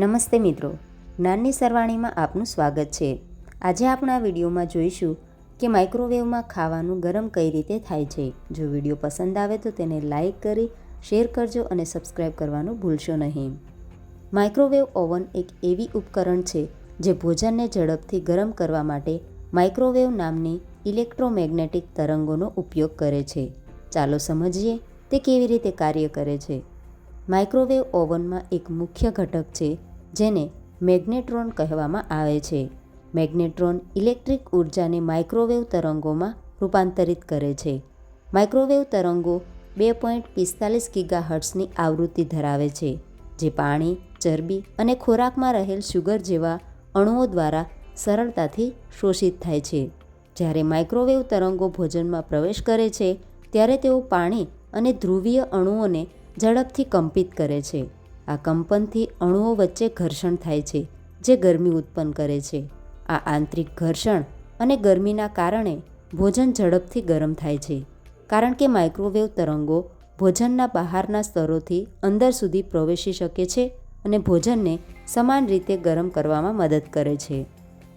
નમસ્તે મિત્રો જ્ઞાનની સરવાણીમાં આપનું સ્વાગત છે. આજે આપણા વિડીયોમાં જોઈશું કે માઇક્રોવેવમાં ખાવાનું ગરમ કઈ રીતે થાય છે. જો વીડિયો પસંદ આવે તો તેને લાઇક કરી, શેર કરજો અને સબસ્ક્રાઈબ કરવાનું ભૂલશો નહીં. માઇક્રોવેવ ઓવન એક એવી ઉપકરણ છે જે ભોજનને ઝડપથી ગરમ કરવા માટે માઇક્રોવેવ નામની ઇલેક્ટ્રોમેગ્નેટિક તરંગોનો ઉપયોગ કરે છે. ચાલો સમજીએ તે કેવી રીતે કાર્ય કરે છે. માઇક્રોવેવ ઓવનમાં એક મુખ્ય ઘટક છે, જેને મેગ્નેટ્રોન કહેવામાં આવે છે. મેગ્નેટ્રોન ઇલેક્ટ્રિક ઉર્જાને માઇક્રોવેવ તરંગોમાં રૂપાંતરિત કરે છે. માઇક્રોવેવ તરંગો બે પોઈન્ટ પિસ્તાલીસ ગીગા હર્ટ્સની આવૃત્તિ ધરાવે છે, જે પાણી, ચરબી અને ખોરાકમાં રહેલ શુગર જેવા અણુઓ દ્વારા સરળતાથી શોષિત થાય છે. જ્યારે માઇક્રોવેવ તરંગો ભોજનમાં પ્રવેશ કરે છે, ત્યારે તેઓ પાણી અને ધ્રુવીય અણુઓને ઝડપથી કંપિત કરે છે. આ કંપનથી અણુઓ વચ્ચે ઘર્ષણ થાય છે, જે ગરમી ઉત્પન્ન કરે છે. આ આંતરિક ઘર્ષણ અને ગરમીના કારણે ભોજન ઝડપથી ગરમ થાય છે, કારણ કે માઇક્રોવેવ તરંગો ભોજનના બહારના સ્તરોથી અંદર સુધી પ્રવેશી શકે છે અને ભોજનને સમાન રીતે ગરમ કરવામાં મદદ કરે છે.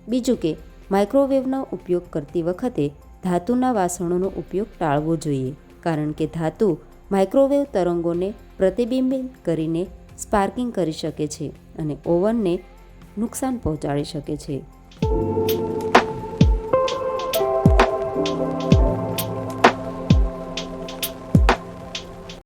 બીજું કે, માઇક્રોવેવનો ઉપયોગ કરતી વખતે ધાતુના વાસણોનો ઉપયોગ ટાળવો જોઈએ, કારણ કે ધાતુ માઇક્રોવેવ તરંગોને પ્રતિબિંબિત કરીને સ્પાર્કિંગ કરી શકે છે અને ઓવનને નુકસાન પહોંચાડી શકે છે.